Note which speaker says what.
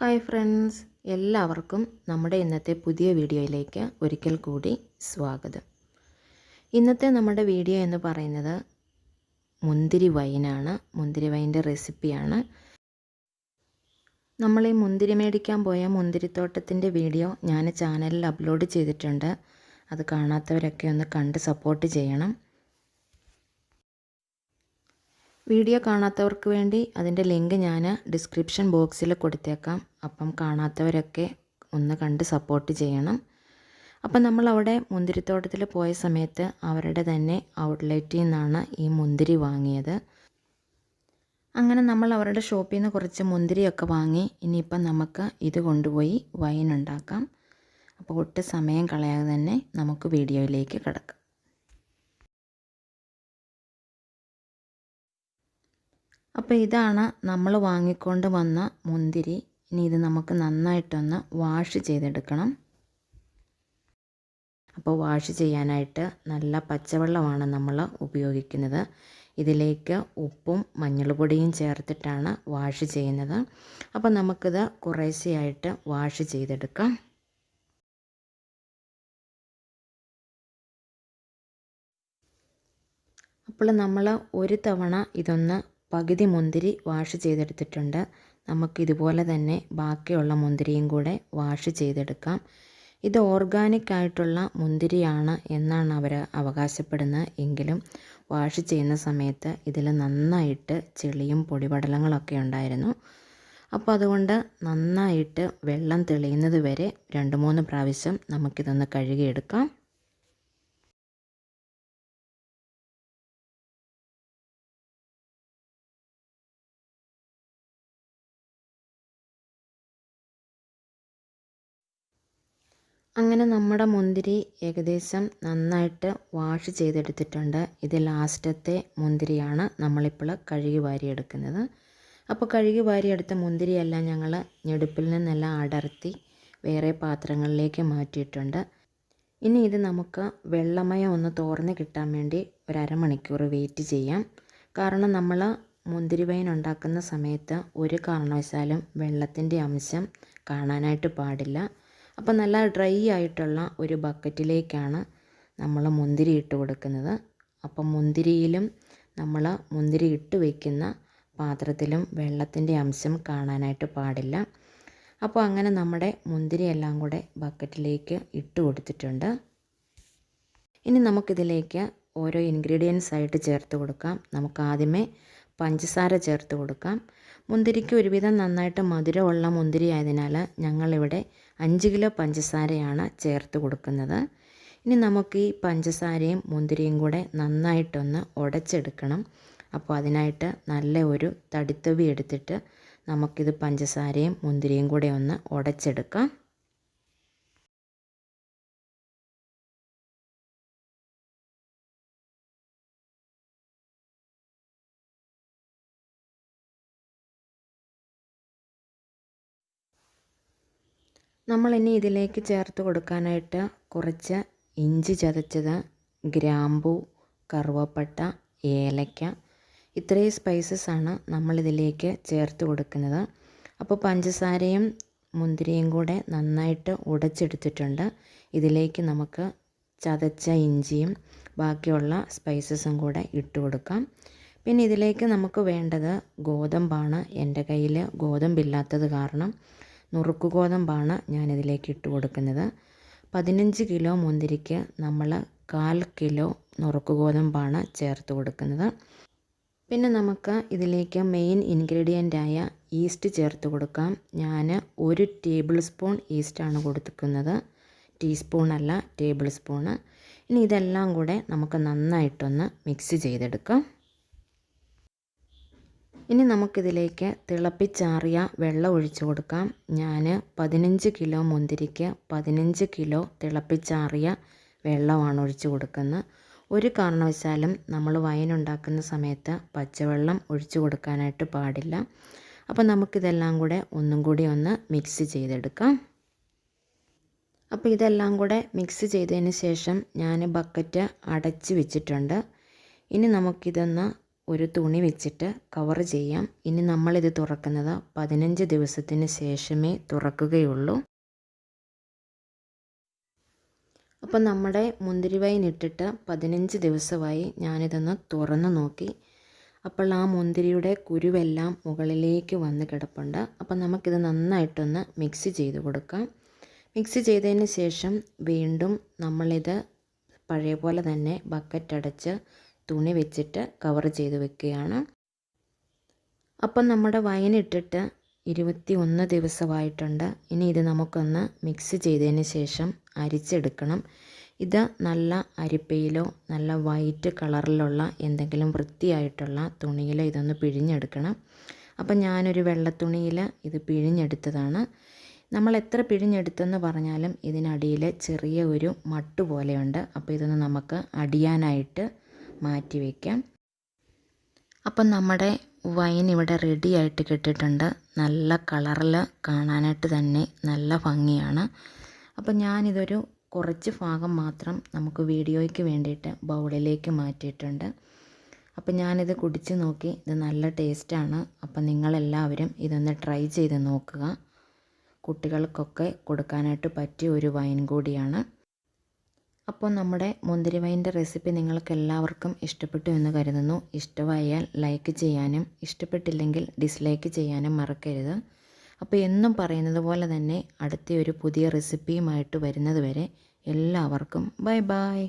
Speaker 1: Hi friends എല്ലാവർക്കും നമ്മുടെ ഇന്നത്തെ പുതിയ വീഡിയോയിലേക്ക് ഒരിക്കൽ കൂടി സ്വാഗതം. ഇന്നത്തെ നമ്മുടെ വീഡിയോ എന്ന് പറയുന്നത് മുന്തിരി വൈനാണ്. മുന്തിരി വൈന്റെ റെസിപ്പിയാണ്. നമ്മൾ ഈ മുന്തിരി മേടിക്കാൻ പോയ മുന്തിരിത്തോട്ടത്തിന്റെ വീഡിയോ ഞാൻ ചാനലിൽ അപ്ലോഡ് ചെയ്തിട്ടുണ്ട്. അത് കാണാത്തവരൊക്കെ ഒന്ന് കണ്ട് സപ്പോർട്ട് ചെയ്യണം. വീഡിയോ കാണാത്തവർക്ക് വേണ്ടി അതിന്റെ ലിങ്ക് ഞാൻ ഡിസ്ക്രിപ്ഷൻ ബോക്സിൽ കൊടുത്തേക്കാം. അപ്പം കാണാത്തവരൊക്കെ ഒന്ന് കണ്ട് സപ്പോർട്ട് ചെയ്യണം. അപ്പം നമ്മൾ അവിടെ മുന്തിരിത്തോട്ടത്തിൽ പോയ സമയത്ത് അവരുടെ തന്നെ ഔട്ട്ലെറ്റിൽ നിന്നാണ് ഈ മുന്തിരി വാങ്ങിയത്. അങ്ങനെ നമ്മൾ അവരുടെ ഷോപ്പിൽ നിന്ന് കുറച്ച് മുന്തിരിയൊക്കെ വാങ്ങി. ഇനിയിപ്പം നമുക്ക് ഇത് കൊണ്ടുപോയി വൈൻ ഉണ്ടാക്കാം. അപ്പോൾ ഒട്ടും സമയം കളയാതെ തന്നെ നമുക്ക് വീഡിയോയിലേക്ക് കിടക്കാം. അപ്പോൾ ഇതാണ് നമ്മൾ വാങ്ങിക്കൊണ്ട് വന്ന മുന്തിരി. ഇനി ഇത് നമുക്ക് നന്നായിട്ടൊന്ന് വാഷ് ചെയ്തെടുക്കണം. അപ്പോൾ വാഷ് ചെയ്യാനായിട്ട് നല്ല പച്ചവെള്ളമാണ് നമ്മൾ ഉപയോഗിക്കുന്നത്. ഇതിലേക്ക് ഉപ്പും മഞ്ഞൾപ്പൊടിയും ചേർത്തിട്ടാണ് വാഷ് ചെയ്യുന്നത്. അപ്പോൾ നമുക്കിത് കുറേശ്ശെയായിട്ട് വാഷ് ചെയ്തെടുക്കാം. അപ്പോൾ നമ്മൾ ഒരു തവണ ഇതൊന്ന് പകുതി മുന്തിരി വാഷ് ചെയ്തെടുത്തിട്ടുണ്ട്. നമുക്കിതുപോലെ തന്നെ ബാക്കിയുള്ള മുന്തിരിയും കൂടെ വാഷ് ചെയ്തെടുക്കാം. ഇത് ഓർഗാനിക് ആയിട്ടുള്ള മുന്തിരിയാണ് എന്നാണ് അവർ അവകാശപ്പെടുന്നത്. എങ്കിലും വാഷ് ചെയ്യുന്ന സമയത്ത് ഇതിൽ നന്നായിട്ട് ചെളിയും പൊടിപടലങ്ങളൊക്കെ ഉണ്ടായിരുന്നു. അപ്പോൾ അതുകൊണ്ട് നന്നായിട്ട് വെള്ളം തെളിയുന്നത് വരെ രണ്ട് മൂന്ന് പ്രാവശ്യം നമുക്കിതൊന്ന് കഴുകിയെടുക്കാം. അങ്ങനെ നമ്മുടെ മുന്തിരി ഏകദേശം നന്നായിട്ട് വാഷ് ചെയ്തെടുത്തിട്ടുണ്ട്. ഇത് ലാസ്റ്റത്തെ മുന്തിരിയാണ് നമ്മളിപ്പോൾ കഴുകി വാരിയെടുക്കുന്നത്. അപ്പോൾ കഴുകി വാരിയെടുത്ത മുന്തിരിയെല്ലാം ഞങ്ങൾ ഞെടുപ്പിൽ നിന്നെല്ലാം അടർത്തി വേറെ പാത്രങ്ങളിലേക്ക് മാറ്റിയിട്ടുണ്ട്. ഇനി ഇത് നമുക്ക് വെള്ളമയം ഒന്ന് തോർന്ന് കിട്ടാൻ വേണ്ടി ഒരു അരമണിക്കൂർ വെയിറ്റ് ചെയ്യാം. കാരണം നമ്മൾ മുന്തിരി വൈൻ ഉണ്ടാക്കുന്ന സമയത്ത് ഒരു കാരണവശാലും വെള്ളത്തിന്റെ അംശം കാണാനായിട്ട് പാടില്ല. അപ്പോൾ നല്ല ഡ്രൈ ആയിട്ടുള്ള ഒരു ബക്കറ്റിലേക്കാണ് നമ്മൾ മുന്തിരി ഇട്ട് കൊടുക്കുന്നത്. അപ്പം മുന്തിരിയിലും നമ്മൾ മുന്തിരി ഇട്ട് വയ്ക്കുന്ന പാത്രത്തിലും വെള്ളത്തിന്റെ അംശം കാണാനായിട്ട് പാടില്ല. അപ്പോൾ അങ്ങനെ നമ്മുടെ മുന്തിരി എല്ലാം കൂടെ ബക്കറ്റിലേക്ക് ഇട്ട് കൊടുത്തിട്ടുണ്ട്. ഇനി നമുക്കിതിലേക്ക് ഓരോ ഇൻഗ്രീഡിയൻസ് ആയിട്ട് ചേർത്ത് കൊടുക്കാം. നമുക്ക് ആദ്യമേ പഞ്ചസാര ചേർത്ത് കൊടുക്കാം. മുന്തിരിക്ക് ഒരുവിധം നന്നായിട്ട് മധുരമുള്ള മുന്തിരി ആയതിനാൽ ഞങ്ങളിവിടെ അഞ്ച് കിലോ പഞ്ചസാരയാണ് ചേർത്ത് കൊടുക്കുന്നത്. ഇനി നമുക്ക് ഈ പഞ്ചസാരയും മുന്തിരിയും കൂടെ നന്നായിട്ടൊന്ന് ഉടച്ചെടുക്കണം. അപ്പോൾ അതിനായിട്ട് നല്ല ഒരു തടിത്തവി എടുത്തിട്ട് നമുക്കിത് പഞ്ചസാരയും മുന്തിരിയും കൂടെ ഒന്ന് ഉടച്ചെടുക്കാം. നമ്മളിനി ഇതിലേക്ക് ചേർത്ത് കൊടുക്കാനായിട്ട് കുറച്ച് ഇഞ്ചി ചതച്ചത് ഗ്രാമ്പൂ കറുവപ്പട്ട ഏലക്ക ഇത്രയും സ്പൈസസ് ആണ് നമ്മളിതിലേക്ക് ചേർത്ത് കൊടുക്കുന്നത്. അപ്പോൾ പഞ്ചസാരയും മുന്തിരിയും കൂടെ നന്നായിട്ട് ഉടച്ചെടുത്തിട്ടുണ്ട്. ഇതിലേക്ക് നമുക്ക് ചതച്ച ഇഞ്ചിയും ബാക്കിയുള്ള സ്പൈസസും കൂടെ ഇട്ട് കൊടുക്കാം. പിന്നെ ഇതിലേക്ക് നമുക്ക് വേണ്ടത് ഗോതമ്പാണ്. എന്റെ കയ്യിൽ ഗോതമ്പില്ലാത്തത് കാരണം നുറുക്ക് ഗോതമ്പാണ് ഞാനിതിലേക്ക് ഇട്ട് കൊടുക്കുന്നത്. പതിനഞ്ച് കിലോ മുന്തിരിക്ക് നമ്മൾ കാൽ കിലോ നുറുക്ക് ഗോതമ്പാണ് ചേർത്ത് കൊടുക്കുന്നത്. പിന്നെ നമുക്ക് ഇതിലേക്ക് മെയിൻ ഇൻഗ്രീഡിയന്റായ ഈസ്റ്റ് ചേർത്ത് കൊടുക്കാം. ഞാൻ ഒരു ടേബിൾ സ്പൂൺ ഈസ്റ്റാണ് കൊടുക്കുന്നത്. ടീസ്പൂണല്ല ടേബിൾ സ്പൂണ് ഇനി ഇതെല്ലാം കൂടെ നമുക്ക് നന്നായിട്ടൊന്ന് മിക്സ് ചെയ്തെടുക്കാം. ഇനി നമുക്കിതിലേക്ക് തിളപ്പിച്ചാറിയ വെള്ളം ഒഴിച്ചു കൊടുക്കാം. ഞാൻ പതിനഞ്ച് കിലോ മുന്തിരിക്ക് പതിനഞ്ച് കിലോ തിളപ്പിച്ചാറിയ വെള്ളമാണ് ഒഴിച്ചു കൊടുക്കുന്നത്. ഒരു കാരണവശാലും നമ്മൾ വൈൻ ഉണ്ടാക്കുന്ന സമയത്ത് പച്ചവെള്ളം ഒഴിച്ചു കൊടുക്കാനായിട്ട് പാടില്ല. അപ്പോൾ നമുക്കിതെല്ലാം കൂടെ ഒന്നും കൂടി ഒന്ന് മിക്സ് ചെയ്തെടുക്കാം. അപ്പോൾ ഇതെല്ലാം കൂടെ മിക്സ് ചെയ്തതിന് ശേഷം ഞാൻ ബക്കറ്റ് അടച്ച് വെച്ചിട്ടുണ്ട്. ഇനി നമുക്കിതൊന്ന് ഒരു തുണി വെച്ചിട്ട് കവർ ചെയ്യാം. ഇനി നമ്മളിത് തുറക്കുന്നത് പതിനഞ്ച് ദിവസത്തിന് ശേഷമേ തുറക്കുകയുള്ളൂ. അപ്പം നമ്മുടെ മുന്തിരി വൈൻ ഇട്ടിട്ട് പതിനഞ്ച് ദിവസമായി ഞാനിതൊന്ന് തുറന്ന് നോക്കി. അപ്പോൾ ആ മുന്തിരിയുടെ കുരുവെല്ലാം മുകളിലേക്ക് വന്ന് കിടപ്പുണ്ട്. അപ്പം നമുക്കിത് നന്നായിട്ടൊന്ന് മിക്സ് ചെയ്ത് കൊടുക്കാം. മിക്സ് ചെയ്തതിന് ശേഷം വീണ്ടും നമ്മളിത് പഴയ പോലെ തന്നെ ബക്കറ്റ് അടച്ച് തുണി വെച്ചിട്ട് കവർ ചെയ്ത് വെക്കുകയാണ്. അപ്പം നമ്മുടെ വൈൻ ഇട്ടിട്ട് ഇരുപത്തി ഒന്ന് ദിവസമായിട്ടുണ്ട്. ഇനി ഇത് നമുക്കൊന്ന് മിക്സ് ചെയ്തതിന് ശേഷം അരിച്ചെടുക്കണം. ഇത് നല്ല അരിപ്പയിലോ നല്ല വൈറ്റ് കളറിലുള്ള എന്തെങ്കിലും വൃത്തിയായിട്ടുള്ള തുണിയിലോ ഇതൊന്ന് പിഴിഞ്ഞെടുക്കണം. അപ്പം ഞാനൊരു വെള്ളത്തുണിയിൽ ഇത് പിഴിഞ്ഞെടുത്തതാണ്. നമ്മൾ എത്ര പിഴിഞ്ഞെടുത്തെന്ന് പറഞ്ഞാലും ഇതിനടിയിൽ ചെറിയ ഒരു മട്ട് പോലെയുണ്ട്. അപ്പോൾ ഇതൊന്ന് നമുക്ക് അടിയാനായിട്ട് മാറ്റി വയ്ക്കാം അപ്പം നമ്മുടെ വൈൻ ഇവിടെ റെഡി ആയിട്ട് കിട്ടിയിട്ടുണ്ട്. നല്ല കളറിൽ കാണാനായിട്ട് തന്നെ നല്ല ഭംഗിയാണ്. അപ്പം ഞാനിതൊരു കുറച്ച് ഭാഗം മാത്രം നമുക്ക് വീഡിയോയ്ക്ക് വേണ്ടിയിട്ട് ബൗളിലേക്ക് മാറ്റിയിട്ടുണ്ട്. അപ്പം ഞാനിത് കുടിച്ച് നോക്കി ഇത് നല്ല ടേസ്റ്റാണ്. അപ്പം നിങ്ങളെല്ലാവരും ഇതൊന്ന് ട്രൈ ചെയ്ത് നോക്കുക. കുട്ടികൾക്കൊക്കെ കൊടുക്കാനായിട്ട് പറ്റിയ ഒരു വൈൻ കൂടിയാണ്. അപ്പോൾ നമ്മുടെ മുന്തിരി വൈന്റെ റെസിപ്പി നിങ്ങൾക്ക് എല്ലാവർക്കും ഇഷ്ടപ്പെട്ടു എന്ന് കരുതുന്നു. ഇഷ്ടമായാൽ ലൈക്ക് ചെയ്യാനും ഇഷ്ടപ്പെട്ടില്ലെങ്കിൽ ഡിസ്ലൈക്ക് ചെയ്യാനും മറക്കരുത്. അപ്പോൾ എന്നും പറയുന്നത് പോലെ തന്നെ അടുത്ത ഒരു പുതിയ റെസിപ്പിയുമായിട്ട് വരുന്നത് വരെ എല്ലാവർക്കും ബൈ ബൈ.